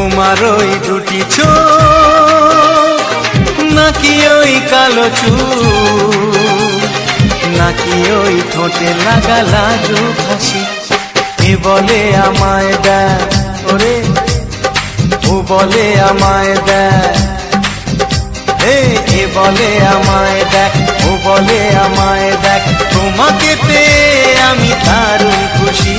তোমার ওই দুটি চোখ, নাকি ওই কালো চুল, নাকি ওই ঠোঁটে লাগা লাজু হাসি। এ বলে আমায় দেয় ওরে, ও বলে আমায় দেয় এ এ বলে আমায় দেখ, ও বলে আমায় দেখ, তোমাকে পেয়ে আমি দারুণ খুশি।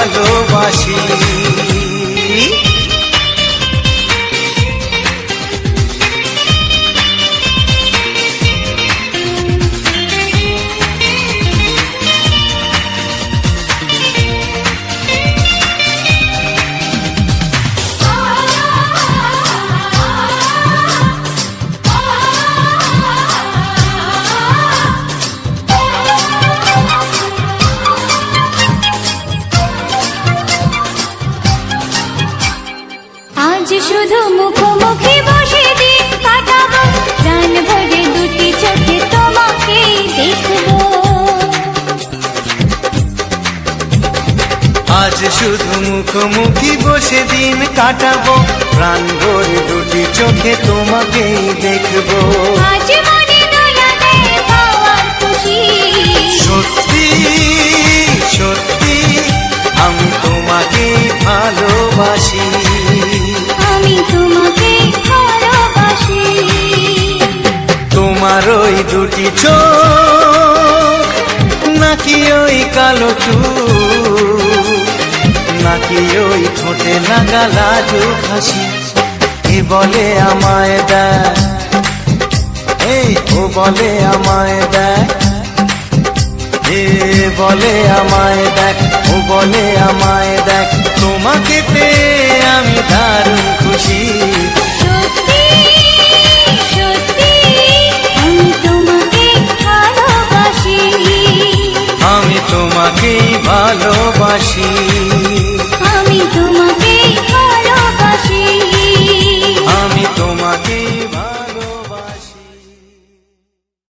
ভালোবাসি। আজ শুধু মুখোমুখি বসে দিন কাটাবো। প্রাণ ভরে দুটি চোখে তোমাকে দেখব। আজ শুধু মুখোমুখি বসে দিন কাটাবো। প্রাণ ভরে দুটি চোখে তোমাকেই দেখব। আজ মনে দোলাতে পাওয়ার খুশি। সত্যি সত্যি আমি তোমাকে ভালোবাসি। দুটি নাকি ওই কালো চুল? নাকি ওই ঠোঁটে লাগা লাজু হাসি? এ বলে আমায় দেয় এই ও বলে আমায় দেয় এ বলে আমায় দেখ। ও বলে আমায় দেখ। তোমাকে পেয়ে আমি দারুণ খুশি। ভালোবাসি।